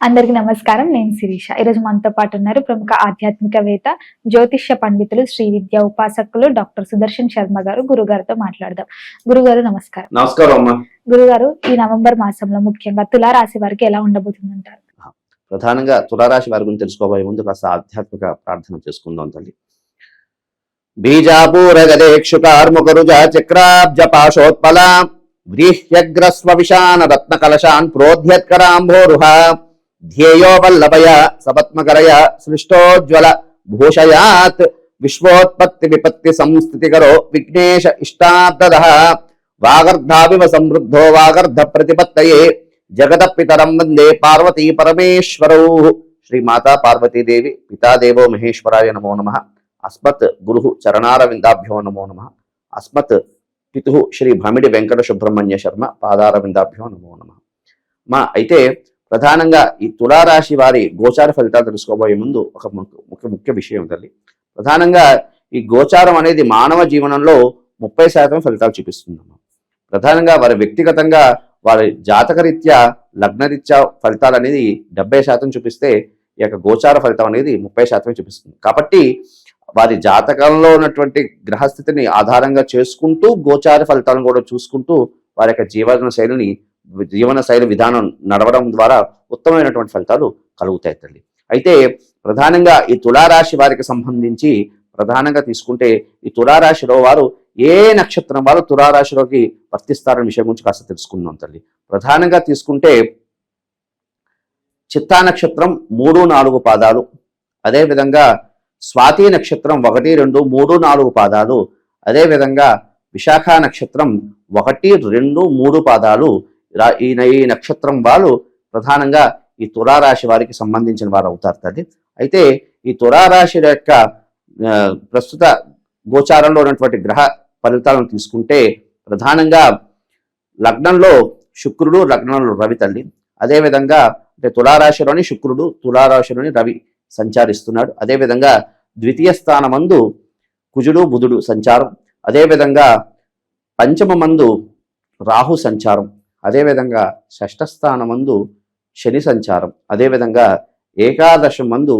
అందరికీ నమస్కారం. నేను శిరీష. ఈరోజు మనతో పాటు ఉన్నారు ప్రముఖ ఆధ్యాత్మికవేత్త జ్యోతిష్య పండితులు శ్రీ విద్యా ఉపాసకులు డాక్టర్ సుదర్శన్ శర్మ గారు. గురుగారితో మాట్లాడదాం. గురుగారు నమస్కారం. గురుగారు ఈ నవంబర్ మాసంలో ముఖ్యంగా తులారాశి వారికి ఎలా ఉండబోతుందంటారు? ప్రధానంగా తులారాశి వారి గురించి తెలుసుకోబోయే ముందు కాస్త ఆధ్యాత్మిక ప్రార్థన చేసుకుందాం తల్లి. బీజాపూర గదేక్షుకార్ముకరుజ చక్రాబ్జ పాశోత్పల వ్రీహ్యగ్రస్వ విశాన రత్న కలశాన్ ప్రోధ్యత్కరాంభోరుహ ధ్యేయోవల్లభయ సపత్మకరయ సృష్టోజ్వల భూషయాత్ విశ్వోత్పత్తి విపత్తి సంస్థితికరో విఘ్నేశ ఇష్టాబ్దద వాగర్ధావివ సమృద్ధో వాగర్ధ ప్రతిపత్తయే జగత పితరం వందే పార్వతీ పరమేశ్వరౌ శ్రీ మాతా పార్వతీదేవి పితాదేవో మహేశ్వరాయ నమో నమ అస్మత్ గురు చరణారవిందాభ్యో నమో నమ అస్మత్ పితు శ్రీ భమిడి వెంకట సుబ్రహ్మణ్య శర్మ పాదారవిందాభ్యో నమో నమ మా అయితే ప్రధానంగా ఈ తులారాశి వారి గోచార ఫలితాలు తెలుసుకోబోయే ముందు ఒక ముఖ్య- ముఖ్య ముఖ్య విషయం తల్లి ప్రధానంగా ఈ గోచారం అనేది మానవ జీవనంలో ముప్పై శాతం ఫలితాలు చూపిస్తుందమ్మా. ప్రధానంగా వారి వ్యక్తిగతంగా వారి జాతకరీత్యా లగ్నరీత్యా ఫలితాలు అనేది డెబ్బై శాతం చూపిస్తే ఈ యొక్క గోచార ఫలితం అనేది ముప్పై శాతం చూపిస్తుంది. కాబట్టి వారి జాతకంలో ఉన్నటువంటి గ్రహస్థితిని ఆధారంగా చేసుకుంటూ గోచార ఫలితాలను కూడా చూసుకుంటూ వారి యొక్క జీవన శైలిని జీవన శైలి విధానం నడవడం ద్వారా ఉత్తమమైనటువంటి ఫలితాలు కలుగుతాయి తల్లి. అయితే ప్రధానంగా ఈ తులారాశి వారికి సంబంధించి ప్రధానంగా తీసుకుంటే ఈ తులారాశిలో వారు ఏ నక్షత్రం వారు తులారాశిలోకి వర్తిస్తారనే విషయం గురించి కాస్త తెలుసుకుందాం తల్లి. ప్రధానంగా తీసుకుంటే చిత్తా నక్షత్రం మూడు నాలుగు పాదాలు అదేవిధంగా స్వాతి నక్షత్రం ఒకటి రెండు మూడు నాలుగు పాదాలు అదేవిధంగా విశాఖ నక్షత్రం ఒకటి రెండు మూడు పాదాలు ఈయన ఈ ఈ నక్షత్రం వాళ్ళు ప్రధానంగా ఈ తులారాశి వారికి సంబంధించిన వారు అవుతారు తల్లి. అయితే ఈ తులారాశి యొక్క ప్రస్తుత గోచారంలో ఉన్నటువంటి గ్రహ ఫలితాలను తీసుకుంటే ప్రధానంగా లగ్నంలో శుక్రుడు లగ్నంలో రవి తల్లి. అదేవిధంగా అంటే తులారాశిలోని శుక్రుడు తులారాశిలోని రవి సంచారిస్తున్నాడు. అదేవిధంగా ద్వితీయ స్థానమందు కుజుడు బుధుడు సంచారం. అదేవిధంగా పంచమ మందు రాహు సంచారం. అదేవిధంగా షష్ఠస్థానం మందు శని సంచారం అదేవిధంగా ఏకాదశం మందు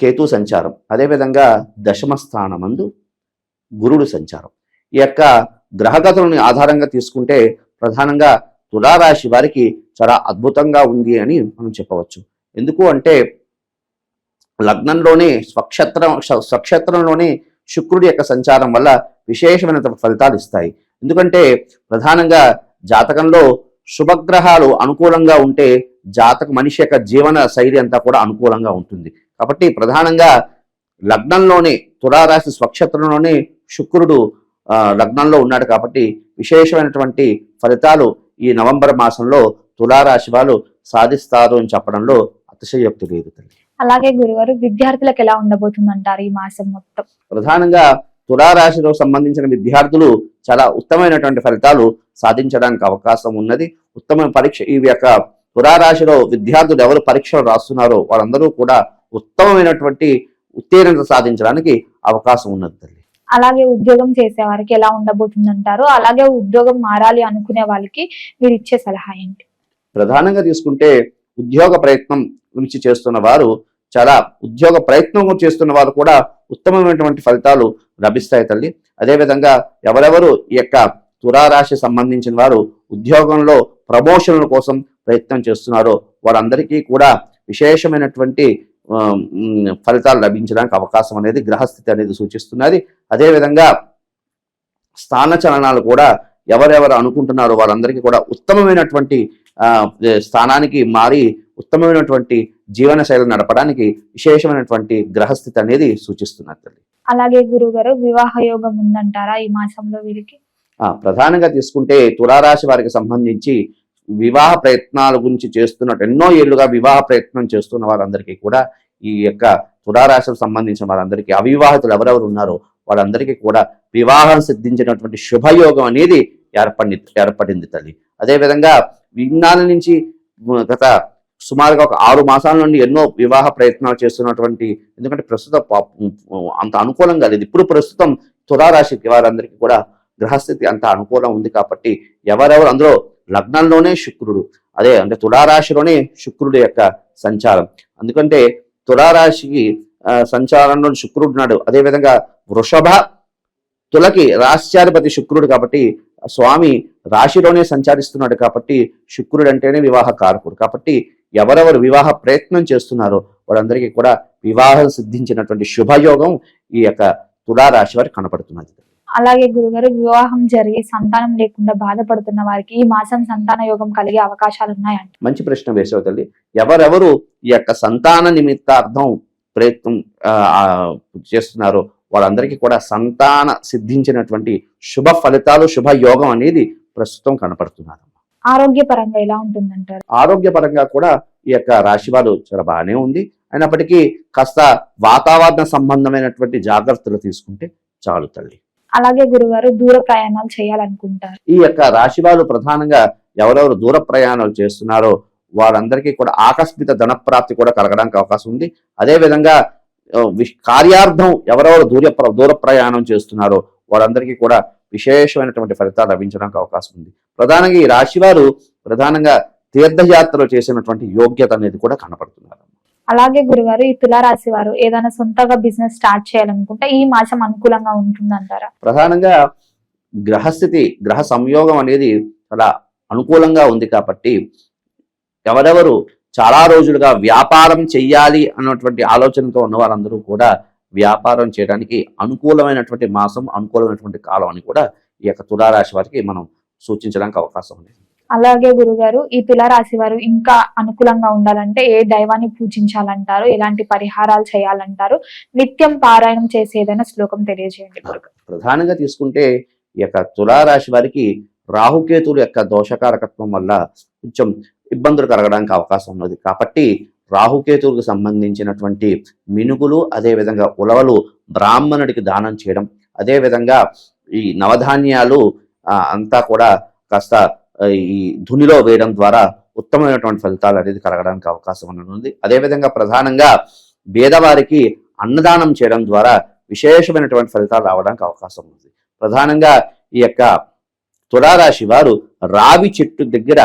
కేతు సంచారం అదేవిధంగా దశమ స్థానమందు గురుడు సంచారం. ఈ యొక్క గ్రహగతులను ఆధారంగా తీసుకుంటే ప్రధానంగా తులారాశి వారికి చాలా అద్భుతంగా ఉంది అని మనం చెప్పవచ్చు. ఎందుకు అంటే లగ్నంలోనే స్వక్షత్రం స్వక్షేత్రంలోనే శుక్రుడి యొక్క సంచారం వల్ల విశేషమైన ఫలితాలు ఇస్తాయి. ఎందుకంటే ప్రధానంగా జాతకంలో శుభగ్రహాలు అనుకూలంగా ఉంటే జాతక మనిషి యొక్క జీవన శైలి అంతా కూడా అనుకూలంగా ఉంటుంది. కాబట్టి ప్రధానంగా లగ్నంలోనే తులారాశి స్వక్షత్రంలోనే శుక్రుడు లగ్నంలో ఉన్నాడు కాబట్టి విశేషమైనటువంటి ఫలితాలు ఈ నవంబర్ మాసంలో తులారాశి వాళ్ళు సాధిస్తారు అని చెప్పడంలో అతిశయోక్తి లేదు అలాగే గురుగారు విద్యార్థులకు ఎలా ఉండబోతుందంటారు ఈ మాసం మొత్తం? ప్రధానంగా తులారాశిలో సంబంధించిన విద్యార్థులు చాలా ఉత్తమమైనటువంటి ఫలితాలు సాధించడానికి అవకాశం ఉన్నది. ఉత్తమ పరీక్ష ఈ యొక్క తులారాశిలో విద్యార్థులు ఎవరు పరీక్షలు రాస్తున్నారో వారందరూ కూడా ఉత్తమమైనటువంటి ఉత్తీర్ణత సాధించడానికి అవకాశం ఉన్నది తల్లి. అలాగే ఉద్యోగం చేసే వారికి ఎలా ఉండబోతుందంటారు? అలాగే ఉద్యోగం మారాలి అనుకునే వాళ్ళకి మీరు ఇచ్చే సలహా ఏంటి? ప్రధానంగా తీసుకుంటే ఉద్యోగ ప్రయత్నం గురించి చేస్తున్న వారు చాలా ఉద్యోగ ప్రయత్నం చేస్తున్న వారు కూడా ఉత్తమమైనటువంటి ఫలితాలు లభిస్తాయి తల్లి. అదేవిధంగా ఎవరెవరు ఈ యొక్క తురారాశి సంబంధించిన వారు ఉద్యోగంలో ప్రమోషన్ల కోసం ప్రయత్నం చేస్తున్నారో వారందరికీ కూడా విశేషమైనటువంటి ఫలితాలు లభించడానికి అవకాశం అనేది గ్రహస్థితి అనేది సూచిస్తున్నది. అదేవిధంగా స్థాన చలనాలు కూడా ఎవరెవరు అనుకుంటున్నారో వారందరికీ కూడా ఉత్తమమైనటువంటి స్థానానికి మారి ఉత్తమమైనటువంటి జీవన శైలి నడపడానికి విశేషమైనటువంటి గ్రహస్థితి అనేది సూచిస్తున్నది తల్లి. అలాగే గురుగారు వివాహ యోగం ఉందంటారా ఈ మాసంలో వీరికి? ఆ, ప్రధానంగా తీసుకుంటే తులారాశి వారికి సంబంధించి వివాహ ప్రయత్నాల గురించి చేస్తున్నట్టు ఎన్నో ఏళ్ళుగా వివాహ ప్రయత్నం చేస్తున్న వారందరికీ కూడా ఈ యొక్క తులారాశికి సంబంధించిన వారందరికీ అవివాహితులు ఎవరెవరు ఉన్నారో వాళ్ళందరికీ కూడా వివాహం సిద్ధించినటువంటి శుభయోగం అనేది ఏర్పడి ఏర్పడింది తల్లి. అదేవిధంగా విజ్ఞానం నుంచి గత సుమారుగా ఒక ఆరు మాసాల నుండి ఎన్నో వివాహ ప్రయత్నాలు చేస్తున్నటువంటి ఎందుకంటే ప్రస్తుతం అంత అనుకూలంగా లేదు ఇప్పుడు ప్రస్తుతం తులారాశికి వారందరికీ కూడా గ్రహస్థితి అంత అనుకూలం ఉంది కాబట్టి ఎవరెవరు అందులో లగ్నంలోనే శుక్రుడు. అదే అంటే తులారాశిలోనే శుక్రుడి యొక్క సంచారం. ఎందుకంటే తులారాశికి సంచారంలో శుక్రుడు ఉన్నాడు. అదేవిధంగా వృషభ తులకి రాశ్యాధిపతి శుక్రుడు కాబట్టి స్వామి రాశిలోనే సంచరిస్తున్నాడు కాబట్టి శుక్రుడు అంటేనే వివాహ కారకుడు కాబట్టి ఎవరెవరు వివాహ ప్రయత్నం చేస్తున్నారో వాళ్ళందరికీ కూడా వివాహం సిద్ధించినటువంటి శుభయోగం ఈ యొక్క తులారాశి వారికి కనపడుతున్నది. అలాగే గురుగారు వివాహం జరిగి సంతానం లేకుండా బాధపడుతున్న వారికి ఈ మాసం సంతాన యోగం కలిగే అవకాశాలు ఉన్నాయంట. మంచి ప్రశ్న వేసావు తల్లి. ఎవరెవరు ఈ యొక్క సంతాన నిమిత్తార్థం ప్రయత్నం చేస్తున్నారో వాళ్ళందరికీ కూడా సంతాన సిద్ధించినటువంటి శుభ ఫలితాలు శుభ యోగం అనేది ప్రస్తుతం కనపడుతున్నారు ఆరోగ్యపరంగా ఎలా ఉంటుందంటారు? ఆరోగ్యపరంగా కూడా ఈ యొక్క రాశి వారు చాలా బాగానే ఉంది. అయినప్పటికీ కాస్త వాతావరణ సంబంధమైనటువంటి జాగ్రత్తలు తీసుకుంటే చాలు తల్లి. అలాగే గురుగారు దూర ప్రయాణాలు చేయాలనుకుంటారు. ఈ యొక్క రాశి వారు ప్రధానంగా ఎవరెవరు దూర ప్రయాణాలు చేస్తున్నారో వారందరికీ కూడా ఆకస్మిక ధనప్రాప్తి కూడా కలగడానికి అవకాశం ఉంది. అదే విధంగా కార్యార్థం ఎవరెవరు దూర దూర ప్రయాణం చేస్తున్నారో వారందరికీ కూడా విశేషమైనటువంటి ఫలితాలు లభించడానికి అవకాశం ఉంది. ప్రధానంగా ఈ రాశి వారు ప్రధానంగా తీర్థయాత్రలు చేసినటువంటి యోగ్యత అనేది కూడా కనపడుతున్నారు. అలాగే గురుగారు ఈ తులారాశి వారు ఏదైనా సొంతగా బిజినెస్ స్టార్ట్ చేయాలనుకుంటే ఈ మాసం అనుకూలంగా ఉంటుందంటారా? ప్రధానంగా గ్రహస్థితి గ్రహ సంయోగం అనేది చాలా అనుకూలంగా ఉంది కాబట్టి ఎవరెవరు చాలా రోజులుగా వ్యాపారం చెయ్యాలి అన్నటువంటి ఆలోచనతో ఉన్న వారందరూ కూడా వ్యాపారం చేయడానికి అనుకూలమైనటువంటి మాసం అనుకూలమైనటువంటి కాలం అని కూడా ఈ యొక్క తులారాశి వారికి మనం సూచించడానికి అవకాశం ఉంది. అలాగే గురుగారు ఈ తులారాశి వారు ఇంకా అనుకూలంగా ఉండాలంటే ఏ దైవాన్ని పూజించాలంటారు? ఎలాంటి పరిహారాలు చేయాలంటారు? నిత్యం పారాయణం చేసే ఏదైనా శ్లోకం తెలియజేయండి ప్రధానంగా తీసుకుంటే ఈ యొక్క తులారాశి వారికి రాహుకేతుల యొక్క దోషకారకత్వం వల్ల కొంచెం ఇబ్బందులు కలగడానికి అవకాశం ఉన్నది. కాబట్టి రాహుకేతువులకు సంబంధించినటువంటి మినుగులు అదే విధంగా ఉలవలు బ్రాహ్మణుడికి దానం చేయడం అదే విధంగా ఈ నవధాన్యాలు అంతా కూడా కాస్త ఈ ధునిలో వేయడం ద్వారా ఉత్తమమైనటువంటి ఫలితాలు అనేది కలగడానికి అవకాశం ఉంది అదే విధంగా ప్రధానంగా పేదవారికి అన్నదానం చేయడం ద్వారా విశేషమైనటువంటి ఫలితాలు రావడానికి అవకాశం ఉంది ప్రధానంగా ఈ యొక్క తులారాశి వారు రావి చెట్టు దగ్గర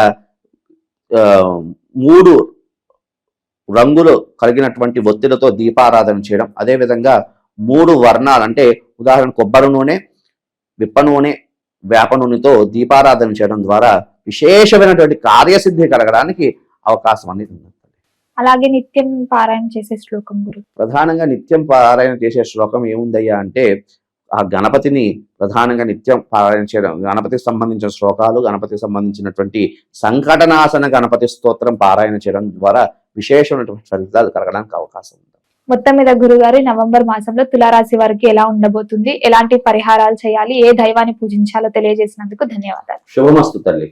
మూడు రంగులు కలిగినటువంటి ఒత్తిడితో దీపారాధన చేయడం అదేవిధంగా మూడు వర్ణాలు అంటే ఉదాహరణ కొబ్బరి నూనె విప్ప నూనె వేప నూనెతో దీపారాధన చేయడం ద్వారా విశేషమైనటువంటి కార్యసిద్ధి కలగడానికి అవకాశం అనేది ఉంది అలాగే నిత్యం పారాయణం చేసే శ్లోకం గురు. ప్రధానంగా నిత్యం పారాయణ చేసే శ్లోకం ఏముందయ్యా అంటే ఆ గణపతిని ప్రధానంగా నిత్యం పారాయణ చేయడం గణపతికి సంబంధించిన శ్లోకాలు గణపతికి సంబంధించినటువంటి సంకటనాశన గణపతి స్తోత్రం పారాయణ చేయడం ద్వారా విశేషమైనటువంటి ఫలితాలు కలగడానికి అవకాశం ఉంది. మొత్తం మీద గురుగారు నవంబర్ మాసంలో తులారాశి వారికి ఎలా ఉండబోతుంది? ఎలాంటి పరిహారాలు చేయాలి? ఏ దైవాన్ని పూజించాలో తెలియజేసినందుకు ధన్యవాదాలు. శుభమస్తు తల్లి.